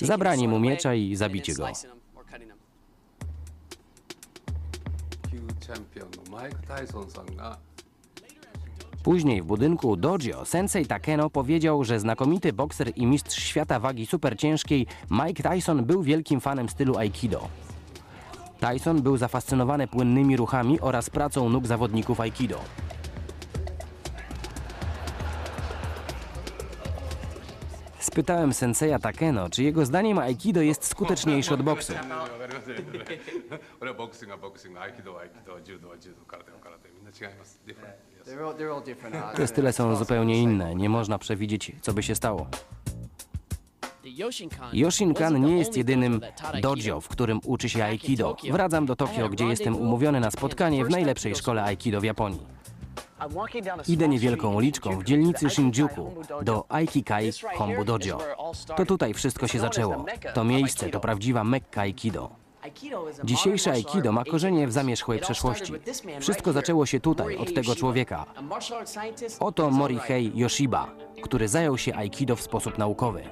Zabranie mu miecza i zabicie go. Później w budynku dojo sensei Takeno powiedział, że znakomity bokser i mistrz świata wagi superciężkiej Mike Tyson był wielkim fanem stylu aikido. Tyson był zafascynowany płynnymi ruchami oraz pracą nóg zawodników aikido. Spytałem senseja Takeno, czy jego zdaniem aikido jest skuteczniejsze od boksu. Te style są zupełnie inne, nie można przewidzieć, co by się stało. Yoshinkan nie jest jedynym dojo, w którym uczy się aikido. Wracam do Tokio, gdzie jestem umówiony na spotkanie w najlepszej szkole aikido w Japonii. Idę niewielką uliczką w dzielnicy Shinjuku do Aikikai Hombu Dojo. To tutaj wszystko się zaczęło. To miejsce to prawdziwa Mekka Aikido. Dzisiejsze Aikido ma korzenie w zamierzchłej przeszłości. Wszystko zaczęło się tutaj, od tego człowieka. Oto Morihei Yoshiba, który zajął się Aikido w sposób naukowy.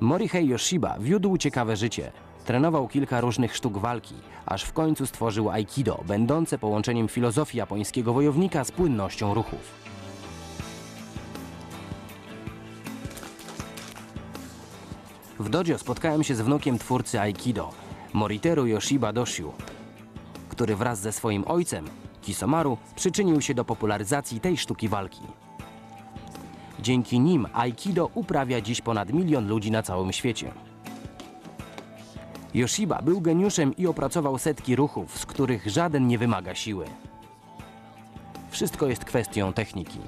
Morihei Yoshiba wiódł ciekawe życie. Trenował kilka różnych sztuk walki, aż w końcu stworzył Aikido, będące połączeniem filozofii japońskiego wojownika z płynnością ruchów. W dojo spotkałem się z wnukiem twórcy Aikido, Moriteru Yoshiba Doshiu, który wraz ze swoim ojcem, Kisomaru, przyczynił się do popularyzacji tej sztuki walki. Dzięki nim Aikido uprawia dziś ponad milion ludzi na całym świecie. Yoshiba był geniuszem i opracował setki ruchów, z których żaden nie wymaga siły. Wszystko jest kwestią techniki.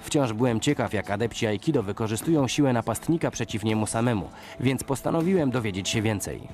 Wciąż byłem ciekaw, jak adepci Aikido wykorzystują siłę napastnika przeciw niemu samemu, więc postanowiłem dowiedzieć się więcej.